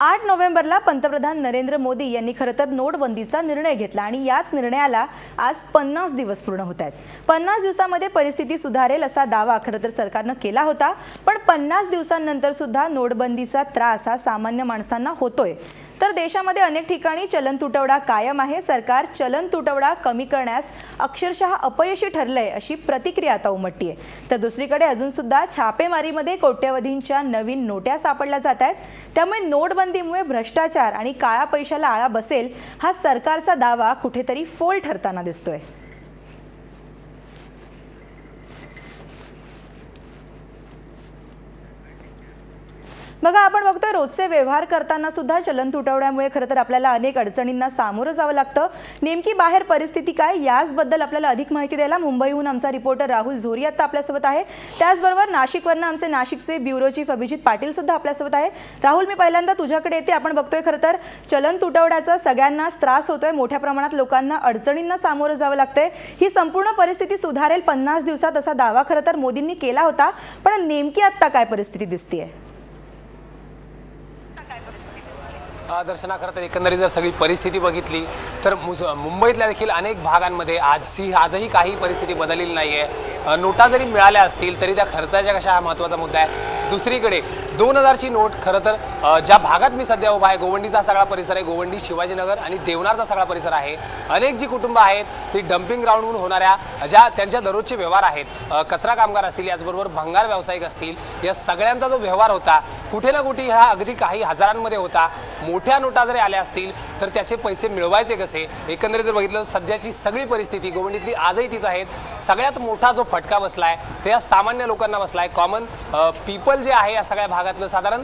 आठ नोव्हेंबरला पंतप्रधान नरेंद्र मोदी यांनी खरं तर नोटबंदीचा निर्णय घेतला आणि याच निर्णयाला आज पन्नास दिवस पूर्ण होत आहेत. पन्नास दिवसामध्ये परिस्थिती सुधारेल असा दावा खरं तर सरकारनं केला होता पण पन्नास दिवसांनंतर सुद्धा नोटबंदीचा त्रास हा सामान्य माणसांना होतोय. तर देशामध्ये अनेक ठिकाणी चलन तुटवडा कायम आहे. सरकार चलन तुटवडा कमी करण्यास अक्षरशः अपयशी ठरलंय अशी प्रतिक्रिया आता उमटतीये. तर दुसरीकडे अजून सुद्धा छापेमारीमध्ये कोट्यवधींच्या नवीन नोट्या सापडल्या जात आहेत. त्यामुळे नोटबंदीमुळे भ्रष्टाचार आणि काळा पैशाला आळा बसेल हा सरकारचा दावा कुठेतरी फोल ठरताना दिसतोय. बघा आपण बघतोय रोजचे व्यवहार करताना सुद्धा चलन तुटवड्यामुळे खरं तर आपल्याला अनेक अडचणींना सामोरं जावं लागतं. नेमकी बाहेर परिस्थिती काय? याचबद्दल आपल्याला अधिक माहिती द्यायला मुंबईहून आमचा रिपोर्टर राहुल झोरी आता आपल्यासोबत आहे. त्याचबरोबर नाशिकवरनं आमचे नाशिकचे ब्युरो चीफ अभिजित पाटील सुद्धा आपल्यासोबत आहे. राहुल मी पहिल्यांदा तुझ्याकडे येते. आपण बघतोय खरं तर चलन तुटवड्याचा सगळ्यांनाच त्रास होतोय. मोठ्या प्रमाणात लोकांना अडचणींना सामोरं जावं लागतंय. ही संपूर्ण परिस्थिती सुधारेल पन्नास दिवसात असा दावा खरं तर मोदींनी केला होता. पण नेमकी आत्ता काय परिस्थिती दिसतीये अ, दर्शना खरं तर एकंदरीत जर सगळी परिस्थिती बघितली तर मुस- मुंबईतल्या देखील अनेक भागांमध्ये आजही आजही काही परिस्थिती बदललेली नाही आहे नोटा जरी मिळाल्या असतील तरी त्या खर्चाच्या कशा हा महत्त्वाचा मुद्दा आहे? दुसरीकडे दोन हजारची नोट खरं तर ज्या भागात मी सध्या उभा आहे गोवंडीचा सगळा परिसर आहे गोवंडी शिवाजीनगर आणि देवनारचा सगळा परिसर आहे. अनेक जी कुटुंबं आहेत ती डम्पिंग ग्राउंडहून होणाऱ्या ज्या त्यांच्या दररोजचे व्यवहार आहेत कचरा कामगार असतील याचबरोबर भंगार व्यावसायिक असतील या सगळ्यांचा जो व्यवहार होता कुठे ना कुठे ह्या अगदी काही हजारांमध्ये होता. मोठ्या नोटा जरी आल्या असतील तर त्याचे पैसे मिळवायचे कसे? एकंदरीत जर बघितलं सध्याची सगळी परिस्थिती गोवंडीतली आजही तीच आहेत सगळ्यात मोठा जो फटका बसलाय आहे या सामान्य लोकांना बसलाय. कॉमन पीपल जे आहे या सगळ्या भागातलं साधारण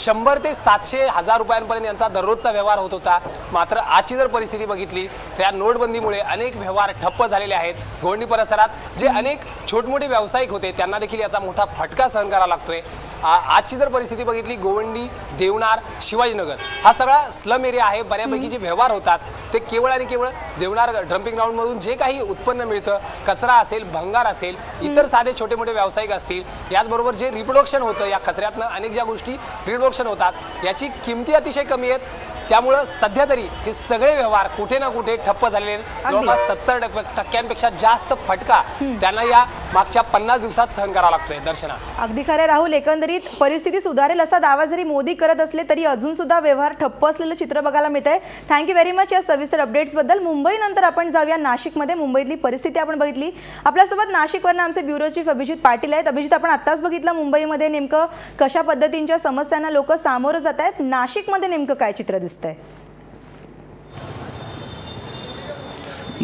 शंभर ते सातशे हजार रुपयांपर्यंत यांचा दररोजचा व्यवहार होत होता. मात्र आजची जर परिस्थिती बघितली तर या नोटबंदीमुळे अनेक व्यवहार ठप्प झालेले आहेत. गोंडी परिसरात जे अनेक छोटमोठे व्यावसायिक होते त्यांना देखील याचा मोठा फटका सहन करावा लागतोय. आजची जर परिस्थिती बघितली गोवंडी देवनार शिवाजीनगर हा सगळा स्लम एरिया आहे. बऱ्यापैकी जे व्यवहार होतात ते केवळ आणि केवळ देवनार डम्पिंग ग्राउंडमधून जे काही उत्पन्न मिळतं कचरा असेल भंगार असेल इतर साधे छोटे मोठे व्यावसायिक असतील याचबरोबर जे रिप्रोडक्शन होतं या कचऱ्यातनं अनेक ज्या गोष्टी रिप्रोडक्शन होतात याची किमती अतिशय कमी आहेत. त्यामुळं सध्या तरी हे सगळे व्यवहार कुठे ना कुठे ठप्प झालेले जवळपास सत्तर टक्क्यांपेक्षा जास्त फटका त्यांना या मागच्या पन्नास दिवसात सहन करावा लागतोय दर्शना. अगदी खरे राहुल. एकंदरीत परिस्थिती सुधारेल असा दावा जरी मोदी करत असले तरी अजून सुद्धा व्यवहार ठप्प असलेलं चित्र बघायला मिळत आहे थँक्यू व्हेरी मच या सविस्तर अपडेट्सबद्दल मुंबईनंतर आपण जाऊया नाशिकमध्ये. मुंबईतली परिस्थिती आपण बघितली. आपल्यासोबत नाशिकवरनं आमचे ब्युरो चीफ अभिजित पाटील आहेत. अभिजित आपण आत्ताच बघितलं मुंबईमध्ये नेमकं कशा पद्धतींच्या समस्यांना लोक सामोरं जात आहेत नाशिकमध्ये नेमकं काय चित्र दिसतंय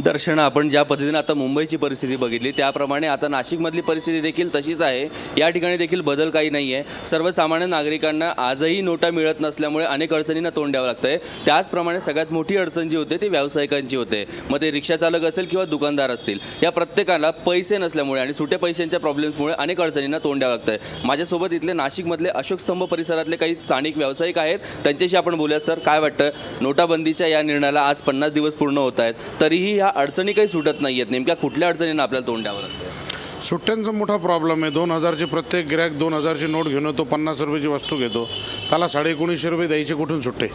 दर्शन आपण ज्या पद्धतीने आता मुंबईची परिस्थिती बघितली त्याप्रमाणे आता नाशिकमधली परिस्थिती देखील तशीच आहे. या ठिकाणी देखील बदल काही नाही आहे सर्वसामान्य नागरिकांना आजही नोटा मिळत नसल्यामुळे अनेक अडचणींना तोंड द्यावं लागतं आहे त्याचप्रमाणे सगळ्यात मोठी अडचण जी होते ती व्यावसायिकांची होते. मग ते रिक्षाचालक असेल किंवा दुकानदार असतील या प्रत्येकाला पैसे नसल्यामुळे आणि सुट्या पैशांच्या प्रॉब्लेम्समुळे अनेक अडचणींना तोंड द्यावं लागतं आहे माझ्यासोबत इथले नाशिकमधले अशोक स्तंभ परिसरातले काही स्थानिक व्यावसायिक आहेत. त्यांच्याशी आपण बोलूया सर काय वाटतं? नोटाबंदीच्या या निर्णयाला आज पन्नास दिवस पूर्ण होत आहेत. तरीही ह्या अडचणी काही सुटत नाही आहेत. नेमक्या कुठल्या अडचणींना आपल्याला तोंड द्यावं लागतं? सुट्ट्यांचा मोठा प्रॉब्लेम आहे. दोन हजारची प्रत्येक गिरायक दोन हजारची नोट घेऊन येतो पन्नास रुपयाची वस्तू घेतो. त्याला साडे एकोणीसशे रुपये द्यायचे कुठून सुट्टे?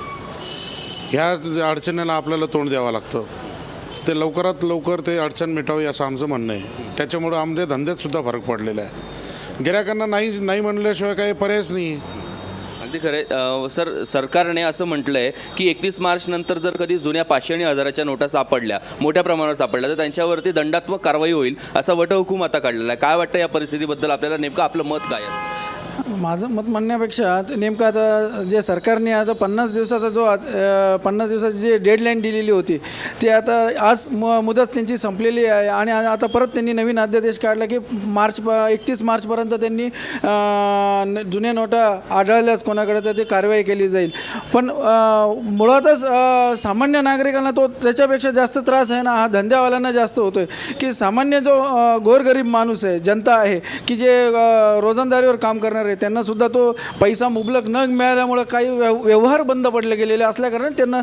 ह्या अडचणीला आपल्याला तोंड द्यावं लागतं. ते लवकरात लवकर ते अडचण मिटावी असं आमचं म्हणणं आहे. त्याच्यामुळं आमच्या धंद्यात सुद्धा फरक पडलेला आहे. गिरायकांना नाही नाही म्हणल्याशिवाय काही पर्यायच नाही आहे अगदी खरं सर सरकारने असं म्हटलं आहे की एकतीस मार्च नंतर जर कधी जुन्या पाचशे आणि हजाराच्या नोटा सापडल्या मोठ्या प्रमाणावर सापडल्या तर त्यांच्यावरती दंडात्मक कारवाई होईल असा वटहुकूम आता काढलेला आहे. काय वाटतं या परिस्थितीबद्दल? आपल्याला नेमकं आपलं मत काय आहे? माझं मत म्हणण्यापेक्षा नेमकं आता जे सरकारने आता पन्नास दिवसाचा जो पन्नास दिवसाची जी डेडलाईन दिलेली होती ती आता आज म मुदत त्यांची संपलेली आहे आणि आता परत त्यांनी नवीन अध्यादेश काढला की मार्च एकतीस मार्चपर्यंत त्यांनी जुन्या नोटा आढळल्यास कोणाकडे तर ती कारवाई केली जाईल. पण मुळातच सामान्य नागरिकांना तो त्याच्यापेक्षा जास्त त्रास आहे ना हा धंद्यावाल्यांना जास्त होतो आहे की सामान्य जो गोरगरीब माणूस आहे जनता आहे की जे रोजंदारीवर काम करणार करणार आहे. त्यांना सुद्धा तो पैसा मुबलक न मिळाल्यामुळं काही व्यव व्यवहार बंद पडले गेलेले असल्याकारणे त्यांना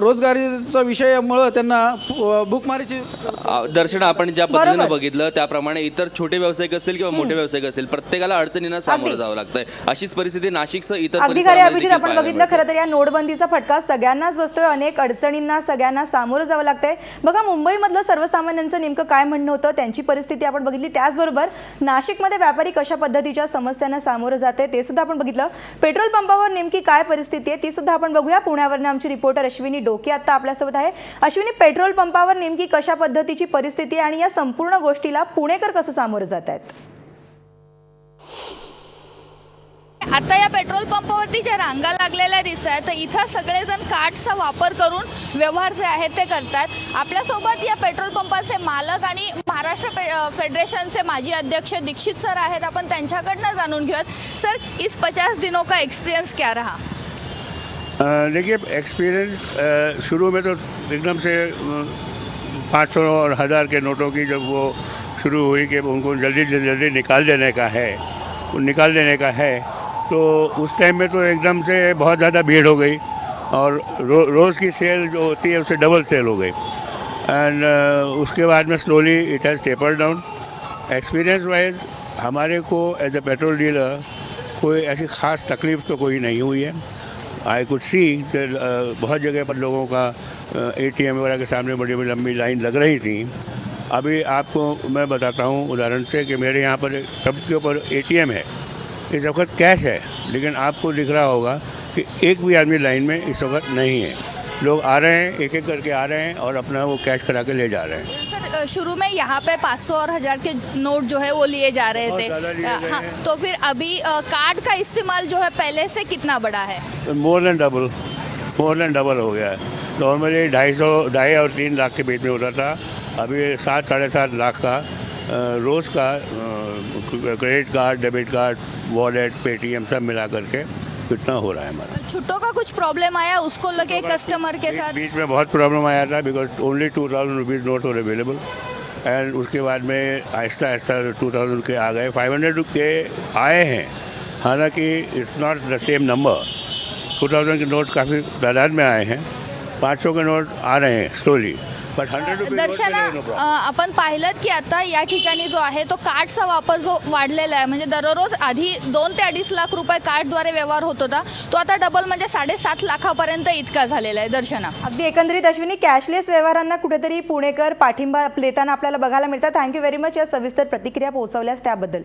रोजगारीचा विषयामुळं त्यांना भूकमारीची दर्शना आपण ज्या पद्धतीनं. बघितलं त्याप्रमाणे इतर छोटे व्यावसायिक असतील किंवा मोठे व्यावसायिक असतील प्रत्येकाला अडचणींना सामोरं. जावं लागतंय. अशीच परिस्थिती नाशिकसह इतर अभिजित आपण बघितलं. खरं तर या नोटबंदीचा फटका सगळ्यांनाच बसतोय. अनेक अडचणींना सगळ्यांना सामोरं जावं लागतंय. बघा मुंबईमधलं सर्वसामान्यांचं नेमकं काय म्हणणं होतं? त्यांची परिस्थिती आपण बघितली. त्याचबरोबर नाशिकमध्ये व्यापारी कशा पद्धतीच्या समस्यांना सामोरं जाते ते सुद्धा आपण बघितलं. पेट्रोल पंपावर नेमकी काय परिस्थिती आहे ती सुद्धा आपण बघूया. पुण्यावरनं आमची रिपोर्टर अश्विनी डोके आता आपल्यासोबत आहे. अश्विनी पेट्रोल पंपावर नेमकी कशा पद्धतीची परिस्थिती आहे आणि या संपूर्ण गोष्टीला पुणेकर कसं सामोरं जात आहेत आता या पेट्रोल पंपावरती ज्या रांगा लागलेल्या दिसत आहेत तर इथं सगळेजण कार्डचा वापर करून व्यवहार जे आहेत ते करतात. आपल्यासोबत या पेट्रोल पंपाचे मालक आणि महाराष्ट्र पे फेडरेशनचे माजी अध्यक्ष दीक्षित सर आहेत. आपण त्यांच्याकडनं जाणून घेऊयात. सर इस पचास दिनों का एक्सपीरियंस क्या रहा? देखिए एक्सपीरियंस शुरू में तो एकदम से पाँच सौ और हज़ार के नोटों की जब वो शुरू हुई कि उनको जल्दी से जल्दी निकाल देने का है निकाल देने का है तो उस टाइम में तो एकदम से बहुत ज़्यादा भीड़ हो गई और रो, रोज़ की सेल जो होती है उससे डबल सेल हो गई। एंड उसके बाद में slowly it has taper down experience wise हमारे को एज अ पेट्रोल डीलर कोई ऐसी ख़ास तकलीफ़ तो कोई नहीं हुई है। आई कुड सी बहुत जगह पर लोगों का ए टी एम वगैरह के सामने बड़ी बड़ी लंबी लाइन लग रही थी। अभी आपको मैं बताता हूँ उदाहरण से कि मेरे यहाँ पर सबके ऊपर ए टी एम है। इस वक्त कैश है लेकिन आपको दिख रहा होगा कि एक भी आदमी लाइन में इस वक्त नहीं है। लोग आ रहे हैं एक एक करके आ रहे हैं और अपना वो कैश करा के ले जा रहे हैं। सर शुरू में यहाँ पे 500 और हज़ार के नोट जो है वो लिए जा रहे थे। हाँ तो फिर अभी कार्ड का इस्तेमाल जो है पहले से कितना बड़ा है? More than double more than double हो गया है। नॉर्मली ढाई सौ ढाई और तीन लाख के बीच में होता था। अभी सात साढ़े सात लाख का। रोज़ का credit card debit card wallet Paytm सब मिला करके कितना हो रहा है हमारा। छुट्टों का कुछ प्रॉब्लम आया? उसको लगे कस्टमर के साथ? बीच में बहुत प्रॉब्लम आया था because only two thousand rupees note और अवेलेबल एंड उसके बाद में आहिस्ता आहिस्ता टू थाउज़ेंड के आ गए। फाइव हंड्रेड के आए हैं। हालाँकि it's not the same number two thousand K note काफ़ी तादाद में आए हैं। पाँच सौ के नोट आ रहे हैं स्लोली बट हंड्रेड दर्शना अ, आपण पाहिलं की आता या ठिकाणी जो आहे तो कार्डचा वापर जो वाढलेला आहे म्हणजे दररोज आधी दोन ते अडीच लाख रुपये कार्डद्वारे व्यवहार होत होता तो आता डबल म्हणजे साडेसात लाखापर्यंत इतका झालेला आहे दर्शना. अगदी एकंदरीत अश्विनी कॅशलेस व्यवहारांना कुठेतरी पुणेकर पाठिंबा देताना आपल्याला बघायला मिळतात थँक्यू व्हेरी मच या सविस्तर प्रतिक्रिया पोहोचवल्यास त्याबद्दल.